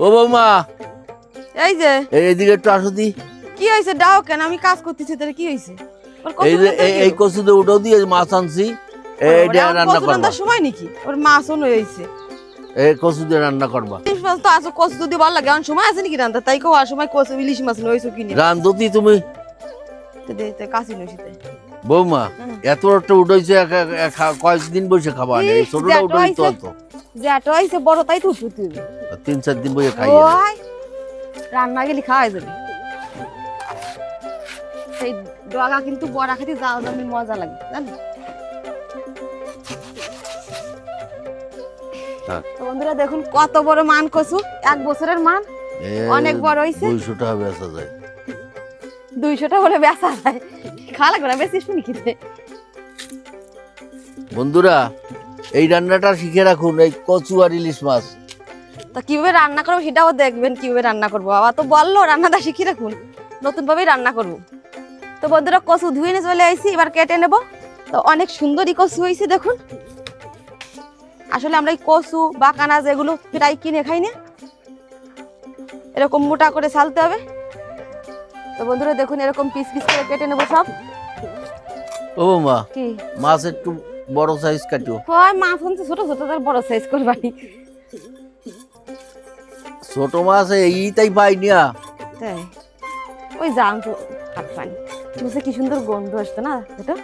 ও বৌমা। এই যে। এই এদিকে একটু আসো দি। কি হয়েছে? ডাও কেন? আমি কাজ করতেছি তোর কি হয়েছে? কচু এই যে এই- কি? এই কচুতে উঠো দিয়ে মাছ আনছি। ওরে, এইটা রান্না করবা। সময় নাকি? ওর মাছ অন্য হয়েছে। এই কচু দিয়ে রান্না করবা। ইলিশ মাছ তো আছে কচু যদি ভালো লাগে আমার সময় আছে নাকি রান্না তাই কেউ আর সময় কচু ইলিশ মাছ নইছো কিনে। রান্ধতি তুমি। তো দে তো কাশি নইছিতে বৌমা। এত একটা উঠেছে কয়েকদিন বসে খাবা। না এই ছোটটা জ্যাঠো উঠেই বড় তাই তিন চার দিন বসে খাই ওই রান্না গেলি খাওয়া যাবে। সেই ডগা কিন্তু বড়া খেতে যাও জমি মজা লাগে জানো? তো। বন্ধুরা দেখুন কত বড় মান কচু। এক বছরের মান অনেক বড় হইছে। দুইশো টাকা বেচা যায়। দুইশোটা বলে বেচা যায়। খাওয়া লাগবে না বেশি শুনি খেতে বন্ধুরা এই রান্নাটা শিখে রাখুন এই কচু আর ইলিশ মাছ। তা কীভাবে রান্না করব সেটাও দেখবেন কীভাবে রান্না করব। বাবা তো বলল রান্নাটা শিখে রাখুন নতুন ভাবেই রান্না করব। তো বন্ধুরা কচু ধুয়ে নিয়ে চলে আইছি এবার কেটে নেব। তো অনেক সুন্দরই কচু হয়েছে দেখুন। আসলে আমরা এই কচু বা কানা যেগুলো প্রায় কিনে খাই না। এরকম মোটা করে ছালতে হবে। তো বন্ধুরা দেখুন এরকম পিস পিস করে কেটে নেব সব। ও মা কি? মাছ একটু বড় সাইজ কাটিও হয় মাছ হচ্ছে ছোট ছোট তার বড় সাইজ করবানি। ছোট মাছ এইটাই পাই না তাই? ওই জাম তো হাত পানি। বসে কি সুন্দর গন্ধ আসতো না এটা?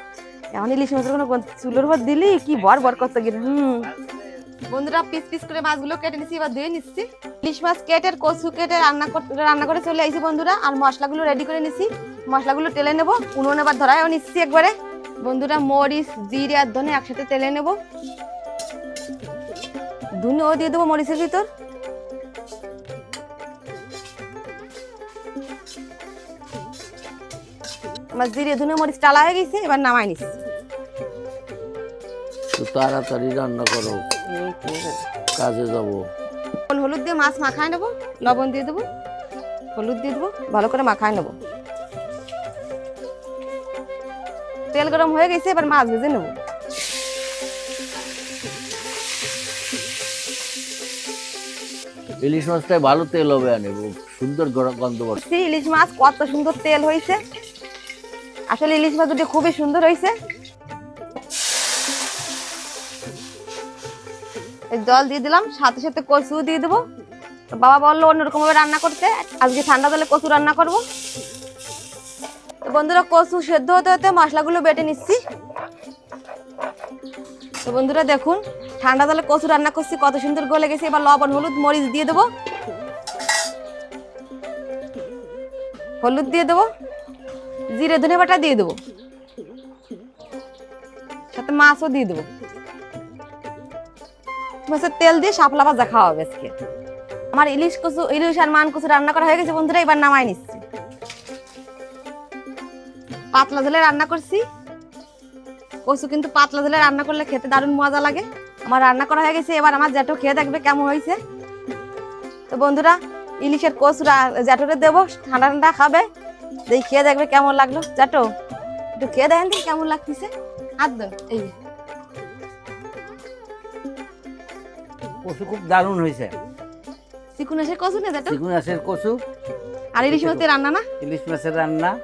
এমন ইলিশ মাছের কোনো চুলোর উপর দিলি কি বর বর করতে গেলে হুম। বন্ধুরা পিস পিস করে মাছগুলো কেটে নিচ্ছি এবার ধুয়ে নিচ্ছি। ইলিশ মাছ কেটে কচু কেটে রান্না করতে রান্না করে চলে আইছি বন্ধুরা আর মশলাগুলো রেডি করে নিচ্ছি মশলাগুলো তেলে নেব উনুন এবার ধরায়ও নিচ্ছি একবারে। বন্ধুরা মরিচ জিরে আর ধনে একসাথে তেলে নেব। ধুনেও দিয়ে দেবো মরিচের ভিতর। আমার জিরে ধুনে মরিচ টালা হয়ে গেছে এবার নামাই নিচ্ছি তাড়াতাড়ি রান্না করো। কাজে যাব। হলুদ দিয়ে মাছ মাখায় নেব লবণ দিয়ে দেবো হলুদ দিয়ে দেবো ভালো করে মাখায় নেব। তেল গরম হয়ে গেছে এবার মাছ ভেজে নেব। ইলিশ মাছটাই ভালো তেল হবে আনেব সুন্দর গন্ধ দেখছি ইলিশ মাছ কত সুন্দর তেল হয়েছে। আসলে ইলিশ মাছ দুটি খুবই সুন্দর হয়েছে। জল দিয়ে দিলাম সাথে সাথে কচু দিয়ে দেবো। বাবা বলল অন্যরকম ভাবে রান্না করতে আজকে ঠান্ডা জলে কচু রান্না করব। বন্ধুরা কচু সেদ্ধ হতে হতে মশলাগুলো বেটে নিচ্ছি। তো বন্ধুরা দেখুন, ঠান্ডা জলে কচু রান্না করছি, কত সুন্দর গলে গেছে। এবার লবণ, হলুদ, মরিচ দিয়ে দেবো। হলুদ দিয়ে দেবো, জিরে, ধনে বাটা দিয়ে দেবো। সাথে মাছও দিয়ে দেবো। মাছের তেল দিয়ে শাপলা ভাজা খাওয়া হবে আজকে। আমার ইলিশ কচু, ইলিশ আর মান কচু রান্না করা হয়ে গেছে বন্ধুরা, এবার নামাই নিচ্ছি। পাতলা ঝোলে রান্না করছি। কচু কিন্তু পাতলা ঝোলে রান্না করলে খেতে দারুণ মজা লাগে। আমার রান্না করা হয়ে গেছে এবার আমার জ্যাঠো খেয়ে দেখবে কেমন হয়েছে। তো বন্ধুরা ইলিশের কচু রা- জ্যাঠোরে দেবো ঠান্ডা ঠান্ডা খাবে। দেখি খেয়ে দেখবে কেমন লাগল। জ্যাঠো একটু খেয়ে দেখেন দেখি কেমন লাগতেছে। হাত দেন এই। কচু খুব দারুণ হয়েছে। চিকুন এসে কচু না জ্যাঠো? চিকুন মাছের কচু। আর ইলিশ মাছের রান্না না? ইলিশ মাছের রান্না।